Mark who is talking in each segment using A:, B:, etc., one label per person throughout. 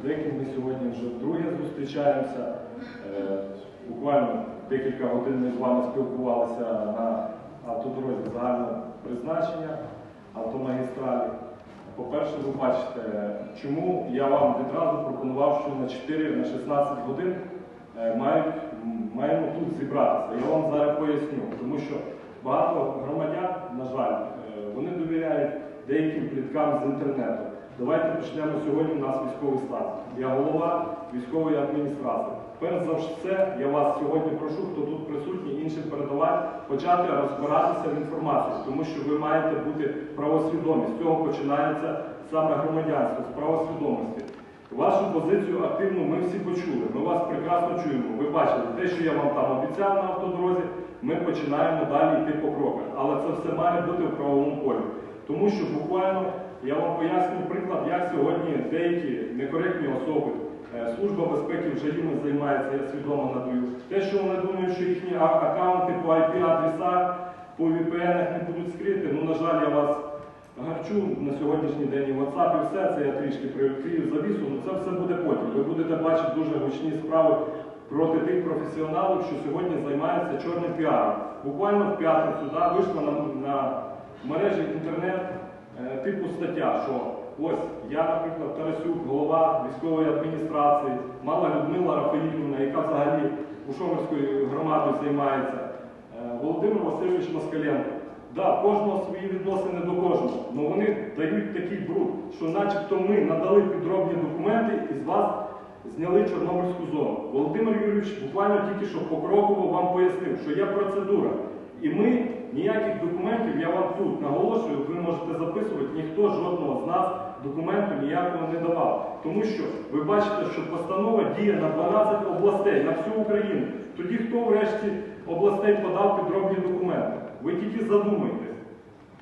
A: З деяким ми сьогодні вже вдруге зустрічаємося. Е, Буквально декілька годин ми з вами спілкувалися на автодорозі загального призначення автомагістралі. По-перше, ви бачите, чому я вам відразу пропонував, що на 4 на 16 годин е, маємо тут зібратися. Я вам зараз поясню, тому що багато громадян, на жаль, е, вони довіряють деяким пліткам з інтернету. Давайте почнемо сьогодні. У нас військовий стан. Я голова військової адміністрації. Перш за все, я вас сьогодні прошу, хто тут присутній, іншим передавати, почати розбиратися в інформації, тому що ви маєте бути правосвідомі. З цього починається саме громадянство, з правосвідомості. Вашу позицію активну ми всі почули. Ми вас прекрасно чуємо. Ви бачили те, що я вам там обіцяв на автодорозі. Ми починаємо далі йти по кроках. Але це все має бути в правовому полі. Тому що буквально я вам поясню приклад, як сьогодні деякі некоректні особи, е, Служба безпеки вже ними займається, я свідомо надаю. Те, що вони думають, що їхні аккаунти по IP-адресах, по VPN не будуть скриті, ну, на жаль, я вас гарчу на сьогоднішній день і WhatsApp і все це я трішки привідкрию завісу, ну це все буде потім. Ви будете бачити дуже гучні справи проти тих професіоналів, що сьогодні займаються чорним піаром. Буквально в п'ятницю да, вийшла на, на мережі інтернет типу стаття, що ось я, наприклад, Тарасюк, голова військової адміністрації, мала Людмила Рафаїлівна, яка взагалі Ушомирською громадою займається, е, Володимир Васильович Москаленко. Да, кожного свої відносини до кожного, але вони дають такий бруд, що начебто ми надали підробні документи і з вас зняли Чорнобильську зону. Володимир Юрійович буквально тільки що покроково вам пояснив, що є процедура. І ми ніяких документів, я вам тут наголошую, ви можете записувати, ніхто жодного з нас документу ніякого не давав. Тому що ви бачите, що постанова діє на 12 областей, на всю Україну. Тоді хто врешті областей подав підробні документи? Ви тільки задумайтесь.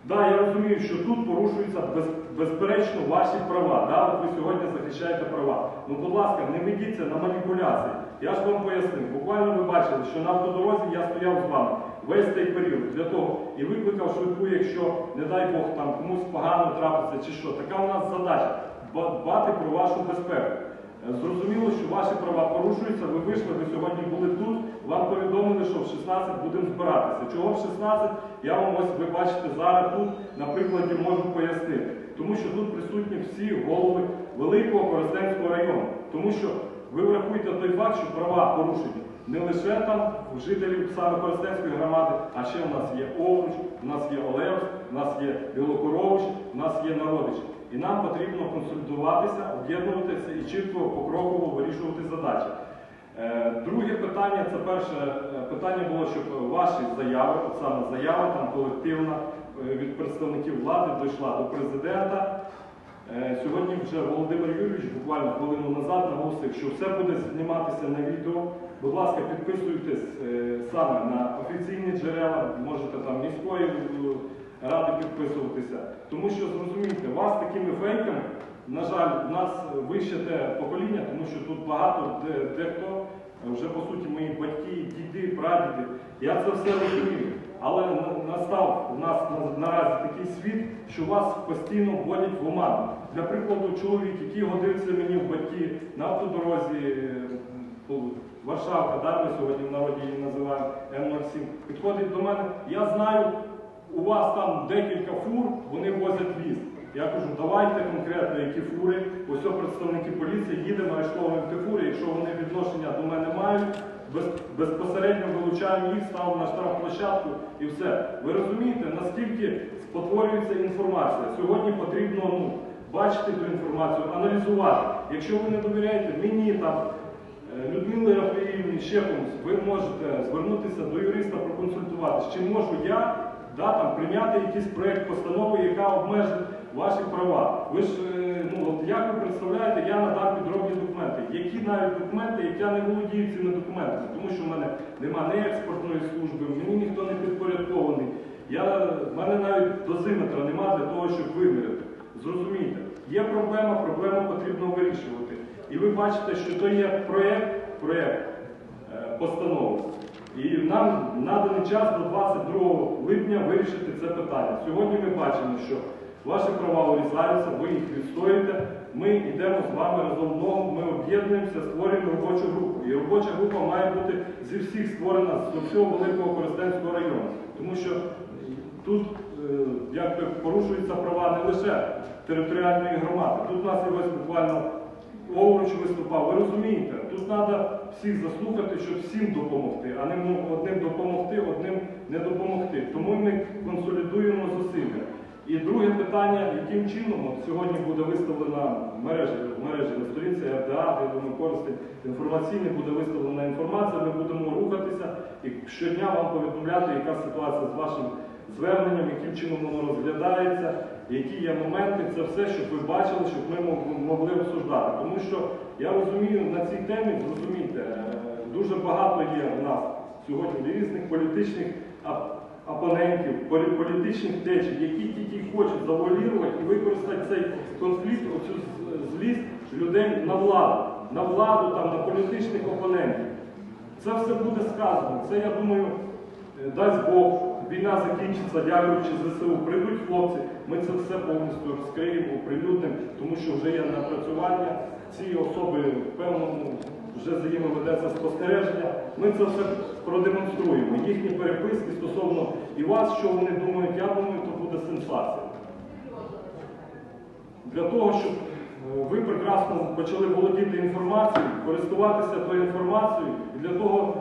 A: Да, я розумію, що тут порушуються без, безперечно ваші права. Да? Ви сьогодні захищаєте права. Ну, будь ласка, не ведіться на маніпуляції. Я ж вам пояснив. Буквально ви бачили, що на автодорозі я стояв з вами весь цей період для того і викликав швидку, якщо, не дай Бог, там комусь погано трапиться чи що. Така у нас задача дбати про вашу безпеку. Е, Зрозуміло, що ваші права порушуються, ви вийшли, ви сьогодні були тут, вам повідомили, що в 16 будемо збиратися. Чого в 16? Я вам ось ви бачите зараз тут на прикладі можу пояснити. Тому що тут присутні всі голови Великого Коростенського району. Тому що ви врахуєте той факт, що права порушені не лише там жителів саме Коростенської громади, а ще в нас є Овруч, в нас є Олевськ, в нас є Білокорович, в нас є Народич. І нам потрібно консолідуватися, об'єднуватися і чітко покроково вирішувати задачі. Е, Друге питання, це перше е, питання було, щоб ваші заяви, от саме заява там колективна е, від представників влади дійшла до президента. Е, Сьогодні вже Володимир Юрійович буквально хвилину назад наголосив, що все буде зніматися на відео. Будь ласка, підписуйтесь е, саме на офіційні джерела, можете там міської е, ради підписуватися. Тому що зрозумійте, вас такими фейками, на жаль, в нас вище те покоління, тому що тут багато дехто, вже по суті мої батьки, діди, прадіди. Я це все розумію. Але настав у нас наразі такий світ, що вас постійно вводять в оману. Для прикладу, чоловік, який годився мені в батьки на автодорозі, е, Варшавка, да, ми сьогодні в народі її називаємо М07, підходить до мене. Я знаю, у вас там декілька фур, вони возять ліс. Я кажу, давайте конкретно, які фури. Ось представники поліції їдемо, арештовуємо ті фури. Якщо вони відношення до мене мають, безпосередньо вилучаємо їх, ставимо на штрафплощадку і все. Ви розумієте, наскільки спотворюється інформація? Сьогодні потрібно ну, бачити ту інформацію, аналізувати. Якщо ви не довіряєте мені там. Е, Людмили Рафаївні, ще комусь, ви можете звернутися до юриста, проконсультуватися, чи можу я да, там, прийняти якийсь проєкт постанови, яка обмежить ваші права. Ви ж, е, ну, от як ви представляєте, я надав підробні документи. Які навіть документи, як я не володію цими документами, тому що в мене немає ні експортної служби, мені ніхто не підпорядкований. Я, в мене навіть дозиметра немає для того, щоб виміряти. Зрозумійте, є проблема, проблему потрібно вирішувати. І ви бачите, що то є проєкт, проєкт е, постанови. І нам наданий час до 22 липня вирішити це питання. Сьогодні ми бачимо, що Ваші права урізаються, ви їх відстоїте. Ми йдемо з вами разом ногу, ми об'єднуємося, створюємо робочу групу. І робоча група має бути зі всіх створена з всього великого Коростенського району. Тому що тут е, якби порушуються права не лише територіальної громади. Тут у нас є ось буквально Овруч виступав. Ви розумієте, тут треба всіх заслухати, щоб всім допомогти, а не одним допомогти, одним не допомогти. Тому ми консолідуємо зусилля. І друге питання, яким чином от сьогодні буде виставлена в мережі, на сторінці РДА, я думаю, користень інформаційний, буде виставлена інформація, ми будемо рухатися і щодня вам повідомляти, яка ситуація з вашим зверненням, яким чином воно розглядається, які є моменти, це все, щоб ви бачили, щоб ми могли обсуждати. Тому що я розумію на цій темі, зрозумійте, е, дуже багато є в нас сьогодні різних політичних опонентів, політичних течій, які тільки хочуть завуалірувати і використати цей конфлікт, оцю злість людей на владу, на владу, там, на політичних опонентів. Це все буде сказано. Це, я думаю, е, дасть Бог, війна закінчиться, дякуючи ЗСУ. Прийдуть хлопці, ми це все повністю розкриємо, оприлюднимо, тому що вже є напрацювання. Ці особи в певному вже за ними ведеться спостереження. Ми це все продемонструємо. Їхні переписки стосовно і вас, що вони думають, я думаю, то буде сенсація для того, щоб е, ви прекрасно почали володіти інформацією, користуватися тою інформацією, і для того,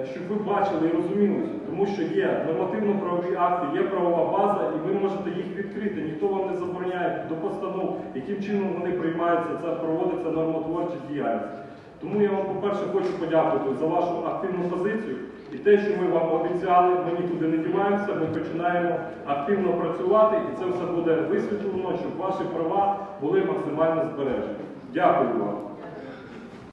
A: е, щоб ви бачили і розуміли, тому що є нормативно-правові акти, є правова база, і ви можете їх відкрити. Ніхто вам не забороняє до постанов, яким чином вони приймаються, це проводиться нормотворча діяльність. Тому я вам, по-перше, хочу подякувати за вашу активну позицію і те, що ми вам обіцяли, ми нікуди не діваємося, ми починаємо активно працювати, і це все буде висвітлено, щоб ваші права були максимально збережені. Дякую вам.